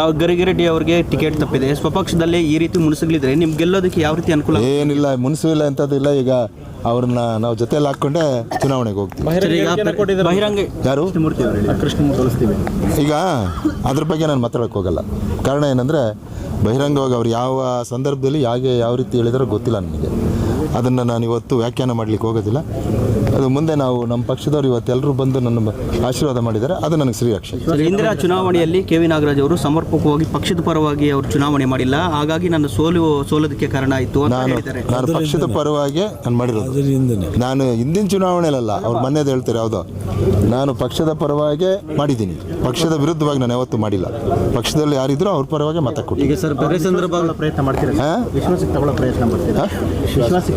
ನಾವು ಗರಿಗಿರೆಡ್ಡಿ ಅವರಿಗೆ ಟಿಕೆಟ್ ತಪ್ಪಿದೆ. ಸ್ವಪಕ್ಷದಲ್ಲಿ ಈ ರೀತಿ ಮುನಿಸುಗಳಿದ್ರೆ ನಿಮ್ಗೆಲ್ಲೋದಕ್ಕೆ ಯಾವ ರೀತಿ ಅನುಕೂಲ ಏನಿಲ್ಲ ಮುನ್ಸು ಇಲ್ಲ ಅಂತದಿಲ್ಲ ಈಗ ಅವ್ರನ್ನ ನಾವು ಜೊತೆಯಲ್ಲಿ ಹಾಕೊಂಡೆ ಚುನಾವಣೆಗೆ ಹೋಗ್ತೀವಿ. ಈಗ ಬಹಿರಂಗ ಯಾರು? ಈಗ ಅದ್ರ ಬಗ್ಗೆ ನಾನು ಮಾತಾಡಕ್ಕೆ ಹೋಗಲ್ಲ. ಕಾರಣ ಏನಂದ್ರೆ ಬಹಿರಂಗವಾಗಿ ಅವ್ರು ಯಾವ ಸಂದರ್ಭದಲ್ಲಿ ಹೇಗೆ ಯಾವ ರೀತಿ ಹೇಳಿದಾರೋ ಗೊತ್ತಿಲ್ಲ ನನಗೆ. ಅದನ್ನು ನಾನು ಇವತ್ತು ವ್ಯಾಖ್ಯಾನ ಮಾಡ್ಲಿಕ್ಕೆ ಹೋಗೋದಿಲ್ಲ. ಅದು ಮುಂದೆ ನಾವು ನಮ್ಮ ಪಕ್ಷದವರು ಇವತ್ತೆಲ್ಲರೂ ಬಂದು ನನ್ನ ಆಶೀರ್ವಾದ ಮಾಡಿದ್ದಾರೆ. ಅದು ನನಗೆ ಸರಿ ಸರ್, ಇಂದಿರಾ ಚುನಾವಣೆಯಲ್ಲಿ ಕೆ ವಿ ನಾಗರಾಜ್ ಅವರು ಸಮರ್ಪಕವಾಗಿ ಪಕ್ಷದ ಪರವಾಗಿ ಅವರು ಚುನಾವಣೆ ಮಾಡಿಲ್ಲ. ಹಾಗಾಗಿ ನನ್ನ ಸೋಲು ಸೋಲೋದಕ್ಕೆ ಕಾರಣ ಆಯಿತು ಅಂತ ನಾನು ಹೇಳಿದ್ದಾರೆ. ನಾನು ಪಕ್ಷದ ಪರವಾಗಿ ನಾನು ಮಾಡಿರೋದು. ನಾನು ಹಿಂದಿನ ಚುನಾವಣೆಯಲ್ಲ ಅವ್ರು ಮೊನ್ನೆದು ಹೇಳ್ತಾರೆ ಯಾವುದೋ ನಾನು ಪಕ್ಷದ ಪರವಾಗಿ ಮಾಡಿದ್ದೀನಿ. ಪಕ್ಷದ ವಿರುದ್ಧವಾಗಿ ನಾನು ಯಾವತ್ತೂ ಮಾಡಿಲ್ಲ. ಪಕ್ಷದಲ್ಲಿ ಯಾರಿದ್ರು ಅವ್ರ ಪರವಾಗಿ ಮತ ಕೊಟ್ಟು ಈಗ ಸರ್ ಬೇರೆ ಸಂದರ್ಭ ಪ್ರಯತ್ನ ಮಾಡ್ತೀರಾ ವಿಶ್ವಾಸಕ್ಕೆ ತಗೊಳ್ಳೋ ಪ್ರಯತ್ನ ಮಾಡ್ತೀರಾ?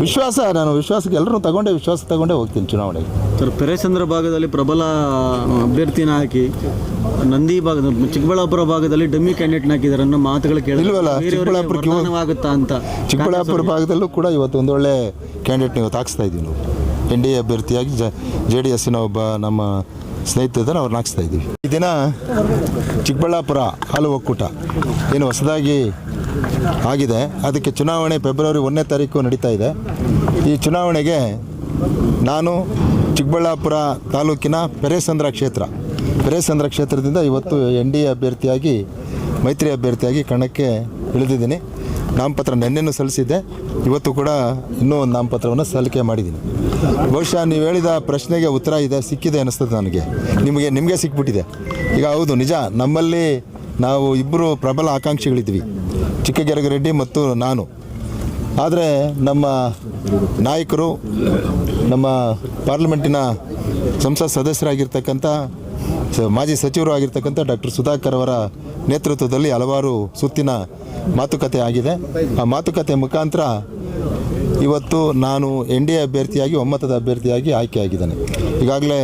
ವಿಶ್ವಾಸ ನಾನು ವಿಶ್ವಾಸಕ್ಕೆ ಎಲ್ಲರೂ ತಗೊಂಡೆ ವಿಶ್ವಾಸ ತಗೊಂಡೇ ಹೋಗ್ತೀನಿ. ಚುನಾವಣೆಗೆ ಸರ್ ಪೆರೇಸಂದ್ರ ಭಾಗದಲ್ಲಿ ಪ್ರಬಲ ಅಭ್ಯರ್ಥಿನ ಹಾಕಿ ನಂದಿ ಭಾಗದ ಚಿಕ್ಕಬಳ್ಳಾಪುರ ಭಾಗದಲ್ಲಿ ಡಮ್ಮಿ ಕ್ಯಾಂಡಿಡೇಟ್ ಹಾಕಿದ್ದಾರೆ ಅನ್ನೋ ಮಾತುಗಳು ಕೇಳಿ ಚಿಕ್ಕಬಳ್ಳಾಪುರ ಆಗುತ್ತಾ ಅಂತ ಚಿಕ್ಕಬಳ್ಳಾಪುರ ಭಾಗದಲ್ಲೂ ಕೂಡ ಇವತ್ತು ಒಂದು ಒಳ್ಳೆ ಕ್ಯಾಂಡಿಡೇಟ್ ನೀವು ಹಾಕ್ಸ್ತಾ ಇದ್ದೀವಿ ನಾವು. ಎನ್ ಡಿ ಎ ಅಭ್ಯರ್ಥಿಯಾಗಿ ಜ ಜೆ ಡಿ ಎಸ್ಸಿನ ಒಬ್ಬ ನಮ್ಮ ಸ್ನೇಹಿತರನ್ನ ಅವ್ರನ್ನ ಹಾಕ್ಸ್ತಾ ಇದ್ದೀವಿ. ಈ ದಿನ ಚಿಕ್ಕಬಳ್ಳಾಪುರ ಹಾಲು ಒಕ್ಕೂಟ ಏನು ಹೊಸದಾಗಿ ಆಗಿದೆ. ಅದಕ್ಕೆ ಚುನಾವಣೆ ಫೆಬ್ರವರಿ ಒಂದನೇ ತಾರೀಕು ನಡೀತಾ ಇದೆ. ಈ ಚುನಾವಣೆಗೆ ನಾನು ಚಿಕ್ಕಬಳ್ಳಾಪುರ ತಾಲೂಕಿನ ಪೆರೇಸಂದ್ರ ಕ್ಷೇತ್ರ. ಪೆರೇಸಂದ್ರ ಕ್ಷೇತ್ರದಿಂದ ಇವತ್ತು ಎನ್ ಡಿ ಎ ಅಭ್ಯರ್ಥಿಯಾಗಿ, ಮೈತ್ರಿ ಅಭ್ಯರ್ಥಿಯಾಗಿ ಕಣಕ್ಕೆ ಇಳಿದಿದ್ದೀನಿ. ನಾಮಪತ್ರ ನಿನ್ನೆನೂ ಸಲ್ಲಿಸಿದ್ದೆ. ಇವತ್ತು ಕೂಡ ಇನ್ನೂ ಒಂದು ನಾಮಪತ್ರವನ್ನು ಸಲ್ಲಿಕೆ ಮಾಡಿದ್ದೀನಿ. ಬಹುಶಃ ನೀವು ಹೇಳಿದ ಪ್ರಶ್ನೆಗೆ ಉತ್ತರ ಇದೆ, ಸಿಕ್ಕಿದೆ ಅನ್ನಿಸ್ತದೆ ನನಗೆ. ನಿಮಗೆ ನಿಮಗೆ ಸಿಕ್ಬಿಟ್ಟಿದೆ. ಈಗ ಹೌದು, ನಿಜ. ನಮ್ಮಲ್ಲಿ ನಾವು ಇಬ್ಬರು ಪ್ರಬಲ ಆಕಾಂಕ್ಷಿಗಳಿದ್ವಿ ಚಿಕ್ಕಗೆರಗ ರೆಡ್ಡಿ ಮತ್ತು ನಾನು. ಆದರೆ ನಮ್ಮ ನಾಯಕರು, ನಮ್ಮ ಪಾರ್ಲಿಮೆಂಟಿನ ಸಂಸತ್ ಸದಸ್ಯರಾಗಿರ್ತಕ್ಕಂಥ ಮಾಜಿ ಸಚಿವರು ಆಗಿರ್ತಕ್ಕಂಥ ಡಾಕ್ಟರ್ ಸುಧಾಕರ್ ಅವರ ನೇತೃತ್ವದಲ್ಲಿ ಹಲವಾರು ಸುತ್ತಿನ ಮಾತುಕತೆ ಆಗಿದೆ. ಆ ಮಾತುಕತೆ ಮುಖಾಂತರ ಇವತ್ತು ನಾನು ಎನ್ ಡಿ ಎ ಅಭ್ಯರ್ಥಿಯಾಗಿ, ಒಮ್ಮತದ ಅಭ್ಯರ್ಥಿಯಾಗಿ ಆಯ್ಕೆಯಾಗಿದ್ದೇನೆ. ಈಗಾಗಲೇ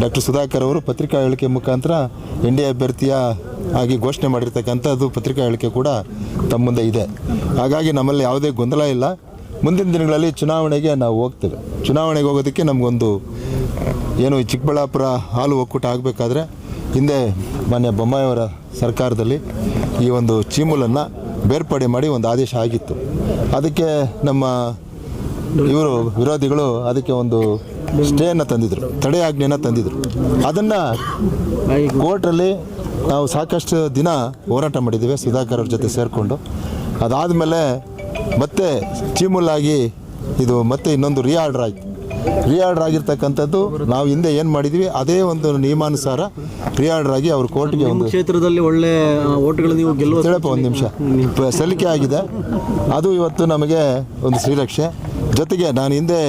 ಡಾಕ್ಟರ್ ಸುಧಾಕರ್ ಅವರು ಪತ್ರಿಕಾ ಹೇಳಿಕೆ ಮುಖಾಂತರ ಎನ್ ಡಿ ಅಭ್ಯರ್ಥಿಯ ಆಗಿ ಘೋಷಣೆ ಮಾಡಿರ್ತಕ್ಕಂಥದ್ದು ಪತ್ರಿಕಾ ಹೇಳಿಕೆ ಕೂಡ ತಮ್ಮ ಮುಂದೆ ಇದೆ. ಹಾಗಾಗಿ ನಮ್ಮಲ್ಲಿ ಯಾವುದೇ ಗೊಂದಲ ಇಲ್ಲ. ಮುಂದಿನ ದಿನಗಳಲ್ಲಿ ಚುನಾವಣೆಗೆ ನಾವು ಹೋಗ್ತೇವೆ. ಚುನಾವಣೆಗೆ ಹೋಗೋದಕ್ಕೆ ನಮಗೊಂದು ಏನು ಚಿಕ್ಕಬಳ್ಳಾಪುರ ಹಾಲು ಒಕ್ಕೂಟ ಆಗಬೇಕಾದ್ರೆ ಹಿಂದೆ ಮಾನ್ಯ ಬೊಮ್ಮಾಯಿಯವರ ಸರ್ಕಾರದಲ್ಲಿ ಈ ಒಂದು ಚೀಮುಲನ್ನು ಬೇರ್ಪಡೆ ಮಾಡಿ ಒಂದು ಆದೇಶ ಆಗಿತ್ತು. ಅದಕ್ಕೆ ನಮ್ಮ ಇವರು ವಿರೋಧಿಗಳು ಅದಕ್ಕೆ ಒಂದು ಸ್ಟೇಯನ್ನು ತಂದಿದ್ರು ತಡೆಯಾಜ್ಞೆಯನ್ನು ತಂದಿದ್ರು. ಅದನ್ನು ಕೋರ್ಟಲ್ಲಿ ನಾವು ಸಾಕಷ್ಟು ದಿನ ಹೋರಾಟ ಮಾಡಿದ್ದೀವಿ ಸುಧಾಕರ್ ಅವ್ರ ಜೊತೆ ಸೇರಿಕೊಂಡು. ಅದಾದಮೇಲೆ ಮತ್ತೆ ಚೀಮುಲಾಗಿ ಇದು ಮತ್ತೆ ಇನ್ನೊಂದು ರಿಆರ್ಡರ್ ಆಯಿತು. ರಿಆರ್ಡರ್ ಆಗಿರ್ತಕ್ಕಂಥದ್ದು ನಾವು ಹಿಂದೆ ಏನು ಮಾಡಿದ್ವಿ ಅದೇ ಒಂದು ನಿಯಮಾನುಸಾರ ರಿಆರ್ಡರ್ ಆಗಿ ಅವ್ರ ಕೋರ್ಟ್ಗೆ ಒಂದು ಕ್ಷೇತ್ರದಲ್ಲಿ ಒಳ್ಳೆ ಓಟ್ಗಳು ನೀವು ಗೆಲ್ಲುವ ಹೇಳಪ್ಪ ಒಂದು ನಿಮಿಷ. ಸಲಿಕೆ ಸಲ್ಲಿಕೆ ಆಗಿದೆ. ಅದು ಇವತ್ತು ನಮಗೆ ಒಂದು ಶ್ರೀರಕ್ಷೆ. ಜೊತೆಗೆ ನಾನು ಹಿಂದೆ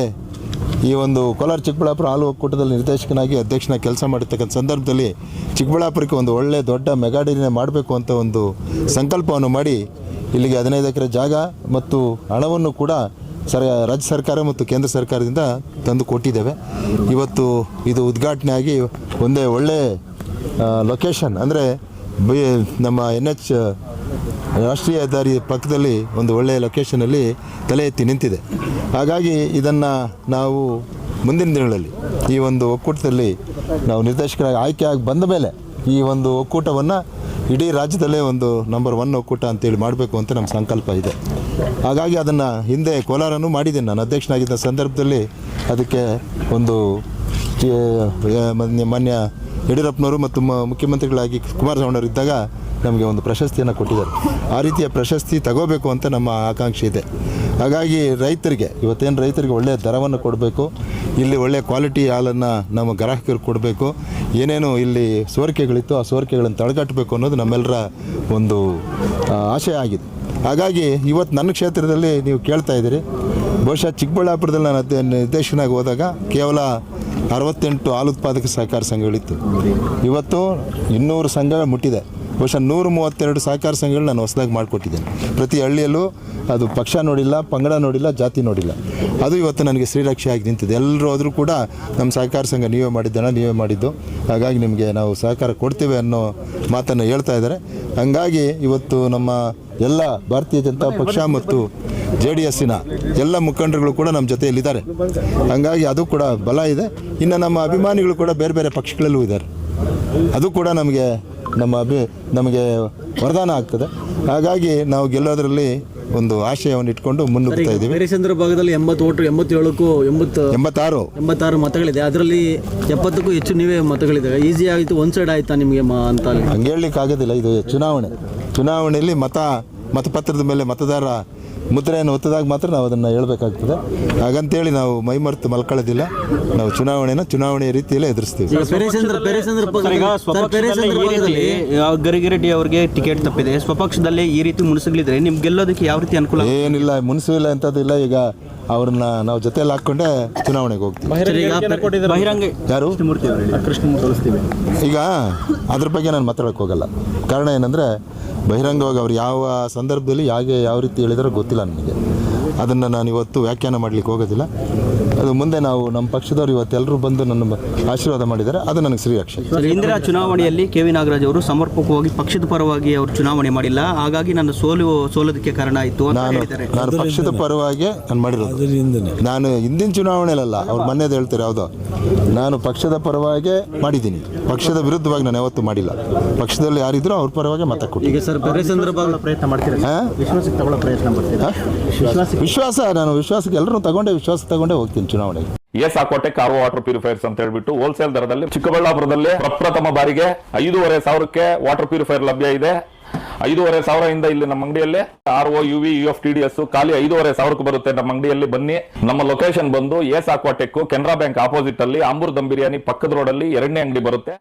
ಈ ಒಂದು ಕೋಲಾರ ಚಿಕ್ಕಬಳ್ಳಾಪುರ ಹಾಲು ಒಕ್ಕೂಟದಲ್ಲಿ ನಿರ್ದೇಶಕನಾಗಿ ಅಧ್ಯಕ್ಷನ ಕೆಲಸ ಮಾಡಿರ್ತಕ್ಕಂಥ ಸಂದರ್ಭದಲ್ಲಿ ಚಿಕ್ಕಬಳ್ಳಾಪುರಕ್ಕೆ ಒಂದು ಒಳ್ಳೆ ದೊಡ್ಡ ಮೆಗಾಡಿನೇ ಮಾಡಬೇಕು ಅಂತ ಒಂದು ಸಂಕಲ್ಪವನ್ನು ಮಾಡಿ ಇಲ್ಲಿಗೆ ಹದಿನೈದು ಎಕರೆ ಜಾಗ ಮತ್ತು ಹಣವನ್ನು ಕೂಡ ಸರ್ ರಾಜ್ಯ ಸರ್ಕಾರ ಮತ್ತು ಕೇಂದ್ರ ಸರ್ಕಾರದಿಂದ ತಂದು ಕೊಟ್ಟಿದ್ದೇವೆ. ಇವತ್ತು ಇದು ಉದ್ಘಾಟನೆ ಆಗಿ ಒಂದೇ ಒಳ್ಳೆ ಲೊಕೇಶನ್ ಅಂದರೆ ಬಿ, ನಮ್ಮ ಎನ್ ಎಚ್ ರಾಷ್ಟ್ರೀಯ ಹೆದ್ದಾರಿ ಪಕ್ಕದಲ್ಲಿ ಒಂದು ಒಳ್ಳೆಯ ಲೊಕೇಶನಲ್ಲಿ ತಲೆ ಎತ್ತಿ ನಿಂತಿದೆ. ಹಾಗಾಗಿ ಇದನ್ನು ನಾವು ಮುಂದಿನ ದಿನಗಳಲ್ಲಿ ಈ ಒಂದು ಒಕ್ಕೂಟದಲ್ಲಿ ನಾವು ನಿರ್ದೇಶಕರಾಗಿ ಆಯ್ಕೆಯಾಗಿ ಬಂದ ಮೇಲೆ ಈ ಒಂದು ಒಕ್ಕೂಟವನ್ನು ಇಡೀ ರಾಜ್ಯದಲ್ಲೇ ಒಂದು ನಂಬರ್ ಒನ್ ಒಕ್ಕೂಟ ಅಂತೇಳಿ ಮಾಡಬೇಕು ಅಂತ ನಮ್ಮ ಸಂಕಲ್ಪ ಇದೆ. ಹಾಗಾಗಿ ಅದನ್ನು ಹಿಂದೆ ಕೋಲಾರನೂ ಮಾಡಿದ್ದೀನಿ. ನಾನು ಅಧ್ಯಕ್ಷನಾಗಿದ್ದ ಸಂದರ್ಭದಲ್ಲಿ ಅದಕ್ಕೆ ಒಂದು ಮಾನ್ಯ ಯಡಿಯೂರಪ್ಪನವರು ಮತ್ತು ಮುಖ್ಯಮಂತ್ರಿಗಳಾಗಿ ಕುಮಾರಸ್ವಾಮಿಯವರು ಇದ್ದಾಗ ನಮಗೆ ಒಂದು ಪ್ರಶಸ್ತಿಯನ್ನು ಕೊಟ್ಟಿದ್ದಾರೆ. ಆ ರೀತಿಯ ಪ್ರಶಸ್ತಿ ತಗೋಬೇಕು ಅಂತ ನಮ್ಮ ಆಕಾಂಕ್ಷೆ ಇದೆ. ಹಾಗಾಗಿ ರೈತರಿಗೆ, ಇವತ್ತೇನು ರೈತರಿಗೆ ಒಳ್ಳೆಯ ದರವನ್ನು ಕೊಡಬೇಕು, ಇಲ್ಲಿ ಒಳ್ಳೆಯ ಕ್ವಾಲಿಟಿ ಹಾಲನ್ನು ನಮ್ಮ ಗ್ರಾಹಕರಿಗೆ ಕೊಡಬೇಕು, ಏನೇನು ಇಲ್ಲಿ ಸೋರಿಕೆಗಳಿತ್ತು ಆ ಸೋರಿಕೆಗಳನ್ನು ತಡೆಗಟ್ಟಬೇಕು ಅನ್ನೋದು ನಮ್ಮೆಲ್ಲರ ಒಂದು ಆಶಯ ಆಗಿದೆ. ಹಾಗಾಗಿ ಇವತ್ತು ನನ್ನ ಕ್ಷೇತ್ರದಲ್ಲಿ ನೀವು ಕೇಳ್ತಾ ಇದ್ದೀರಿ. ಬಹುಶಃ ಚಿಕ್ಕಬಳ್ಳಾಪುರದಲ್ಲಿ ನಾನು ಅಧ್ಯ ನಿರ್ದೇಶಕನಾಗಿ ಹೋದಾಗ ಕೇವಲ ಅರವತ್ತೆಂಟು ಹಾಲು ಉತ್ಪಾದಕ ಸಹಕಾರ ಸಂಘಗಳಿತ್ತು. ಇವತ್ತು ಇನ್ನೂರು ಸಂಘಗಳು ಮುಟ್ಟಿದೆ. ಬಹುಶಃ ನೂರ ಮೂವತ್ತೆರಡು ಸಹಕಾರ ಸಂಘಗಳು ನಾನು ಹೊಸದಾಗಿ ಮಾಡಿಕೊಟ್ಟಿದ್ದೇನೆ. ಪ್ರತಿ ಹಳ್ಳಿಯಲ್ಲೂ ಅದು ಪಕ್ಷ ನೋಡಿಲ್ಲ, ಪಂಗಡ ನೋಡಿಲ್ಲ, ಜಾತಿ ನೋಡಿಲ್ಲ. ಅದು ಇವತ್ತು ನನಗೆ ಶ್ರೀರಕ್ಷೆ ಆಗಿ ನಿಂತಿದೆ. ಎಲ್ಲರೂ ಹೋದರೂ ಕೂಡ ನಮ್ಮ ಸಹಕಾರ ಸಂಘ ನೀವೇ ಮಾಡಿದ್ದಣ ನೀವೇ ಮಾಡಿದ್ದು. ಹಾಗಾಗಿ ನಿಮಗೆ ನಾವು ಸಹಕಾರ ಕೊಡ್ತೇವೆ ಅನ್ನೋ ಮಾತನ್ನು ಹೇಳ್ತಾ ಇದ್ದಾರೆ. ಹಂಗಾಗಿ ಇವತ್ತು ನಮ್ಮ ಎಲ್ಲ ಭಾರತೀಯ ಜನತಾ ಪಕ್ಷ ಮತ್ತು ಜೆ ಡಿ ಎಸ್ಸಿನ ಎಲ್ಲ ಮುಖಂಡರುಗಳು ಕೂಡ ನಮ್ಮ ಜೊತೆಯಲ್ಲಿದ್ದಾರೆ. ಹಂಗಾಗಿ ಅದು ಕೂಡ ಬಲ ಇದೆ. ಇನ್ನು ನಮ್ಮ ಅಭಿಮಾನಿಗಳು ಕೂಡ ಬೇರೆ ಬೇರೆ ಪಕ್ಷಗಳಲ್ಲೂ ಇದ್ದಾರೆ. ಅದು ಕೂಡ ನಮಗೆ ನಮ್ಮ ಅಭಿ ನಮಗೆ ವರದಾನ ಆಗ್ತದೆ. ಹಾಗಾಗಿ ನಾವು ಗೆಲ್ಲೋದ್ರಲ್ಲಿ ಒಂದು ಆಶಯವನ್ನು ಇಟ್ಕೊಂಡು ಮುನ್ನುಗ್ತಾ ಇದ್ದೀವಿ. ಹರಿಶ್ಚಂದ್ರ ಭಾಗದಲ್ಲಿ ಎಂಬತ್ತು ಓಟು ಎಂಬತ್ತೇಳಕ್ಕೂ ಎಂಬತ್ತು ಎಂಬತ್ತಾರು. ಎಂಬತ್ತಾರು ಮತಗಳಿದೆ. ಅದರಲ್ಲಿ ಎಪ್ಪತ್ತಕ್ಕೂ ಹೆಚ್ಚು ನೀವೇ ಮತಗಳಿದೆ ಈಸಿ ಆಯಿತು ಒಂದು ಸೈಡ್ ಆಯ್ತಾ ನಿಮಗೆ ಮ ಅಂತ ಹಂಗೆ ಹೇಳಲಿಕ್ಕೆ ಆಗೋದಿಲ್ಲ ಇದು ಚುನಾವಣೆ. ಚುನಾವಣೆಯಲ್ಲಿ ಮತ ಮತಪತ್ರದ ಮೇಲೆ ಮತದಾರ ಮುದ್ರೆಯನ್ನು ಒತ್ತದಾಗ ಮಾತ್ರ ನಾವು ಅದನ್ನು ಹೇಳಬೇಕಾಗ್ತದೆ. ಹಾಗಂತೇಳಿ ನಾವು ಮೈಮರೆತು ಮಲ್ಕೊಳ್ಳೋದಿಲ್ಲ. ನಾವು ಚುನಾವಣೆನ ಚುನಾವಣೆಯ ರೀತಿಯಲ್ಲಿ ಎದುರಿಸ್ತೀವಿ. ಗರಿಗಿರೆಡ್ಡಿ ಅವರಿಗೆ ಟಿಕೆಟ್ ತಪ್ಪಿದೆ. ಸ್ವಪಕ್ಷದಲ್ಲಿ ಈ ರೀತಿ ಮುನಿಸಿಗಳಿದ್ರೆ ನಿಮ್ಗೆ ಗೆಲ್ಲೋದಕ್ಕೆ ಯಾವ ರೀತಿ ಅನುಕೂಲ ಏನಿಲ್ಲ ಮುನ್ಸಿಲ್ಲ ಎಂಥದ್ದಿಲ್ಲ ಈಗ ಅವ್ರನ್ನ ನಾವು ಜೊತೆಯಲ್ಲಿ ಹಾಕೊಂಡೆ ಚುನಾವಣೆಗೆ ಹೋಗ್ತೀವಿ. ಬಹಿರಂಗ ಯಾರು? ಕೃಷ್ಣ ಈಗ ಅದ್ರ ಬಗ್ಗೆ ನಾನು ಮಾತಾಡೋಕೆ ಹೋಗಲ್ಲ. ಕಾರಣ ಏನಂದರೆ ಬಹಿರಂಗವಾಗಿ ಅವ್ರು ಯಾವ ಸಂದರ್ಭದಲ್ಲಿ ಹಾಗೆ ಯಾವ ರೀತಿ ಹೇಳಿದಾರೋ ಗೊತ್ತಿಲ್ಲ ನನಗೆ. ಅದನ್ನು ನಾನು ಇವತ್ತು ವ್ಯಾಖ್ಯಾನ ಮಾಡಲಿಕ್ಕೆ ಹೋಗೋದಿಲ್ಲ. ಅದು ಮುಂದೆ ನಾವು ನಮ್ಮ ಪಕ್ಷದವ್ರು ಇವತ್ತೆಲ್ಲರೂ ಬಂದು ನನ್ನ ಆಶೀರ್ವಾದ ಮಾಡಿದ್ದಾರೆ. ಅದು ನನಗೆ ಶ್ರೀ ಇಂದಿರಾ ಚುನಾವಣೆಯಲ್ಲಿ ಕೆ ವಿ ನಾಗರಾಜ್ ಅವರು ಸಮರ್ಪಕವಾಗಿ ಪಕ್ಷದ ಪರವಾಗಿ ಅವರು ಚುನಾವಣೆ ಮಾಡಿಲ್ಲ. ಹಾಗಾಗಿ ನನ್ನ ಸೋಲು ಸೋಲೋದಕ್ಕೆ ಕಾರಣ ಆಯಿತು ಅಂತ ನಾನು ನಾನು ಪಕ್ಷದ ಪರವಾಗಿ ನಾನು ಮಾಡಿರೋದು. ನಾನು ಹಿಂದಿನ ಚುನಾವಣೆಯಲ್ಲ ಅವ್ರು ಮೊನ್ನೆದು ಹೇಳ್ತಾರೆ ಯಾವುದೋ. ನಾನು ಪಕ್ಷದ ಪರವಾಗಿ ಮಾಡಿದ್ದೀನಿ. ಪಕ್ಷದ ವಿರುದ್ಧವಾಗಿ ನಾನು ಯಾವತ್ತೂ ಮಾಡಿಲ್ಲ. ಪಕ್ಷದಲ್ಲಿ ಯಾರಿದ್ರು ಅವ್ರ ಪರವಾಗಿ ಮತ ಕೊಟ್ಟು ಈಗ ಸರ್ ಬೇರೆ ಸಂದರ್ಭ ಪ್ರಯತ್ನ ಮಾಡ್ತೀರಾ ವಿಶ್ವಾಸಕ್ಕೆ ತಗೊಳ್ಳೋ ಪ್ರಯತ್ನ ಮಾಡ್ತೀರಾ? ವಿಶ್ವಾಸ, ನಾನು ವಿಶ್ವಾಸಕ್ಕೆ ಎಲ್ಲರೂ ತಗೊಂಡೆ, ವಿಶ್ವಾಸ ತಗೊಂಡೆ, ಹೋಗ್ತೀನಿ ಚುನಾವಣೆಗೆ. S Aquatech car water purifiers ಅಂತ ಹೇಳ್ಬಿಟ್ಟು ಹೋಲ್ಸೇಲ್ ದರದಲ್ಲಿ ಚಿಕ್ಕಬಳ್ಳಾಪುರದಲ್ಲಿ ಪ್ರಪ್ರಥಮ ಬಾರಿಗೆ ಐದೂವರೆ ಸಾವಿರಕ್ಕೆ ವಾಟರ್ ಪ್ಯೂರಿಫೈರ್ ಲಭ್ಯ ಇದೆ. ಐದೂವರೆ ಸಾವಿರದಿಂದ ಇಲ್ಲಿ ನಮ್ಮ ಅಂಗಡಿಯಲ್ಲಿ R O U V U F T D S ಖಾಲಿ ಐದೂವರೆ ಸಾವಿರಕ್ಕೆ ಬರುತ್ತೆ ನಮ್ಮ ಅಂಗಡಿಯಲ್ಲಿ. ಬನ್ನಿ, ನಮ್ಮ ಲೊಕೇಶನ್ ಬಂದು S Aquatech Canara bank opposite ಅಲ್ಲಿ ಆಂಬೂರ್ ದಮ್ ಬಿರಿಯಾನಿ ಪಕ್ಕದ ರೋಡ್ ಅಲ್ಲಿ ಎರಡನೇ ಅಂಗಡಿ ಬರುತ್ತೆ.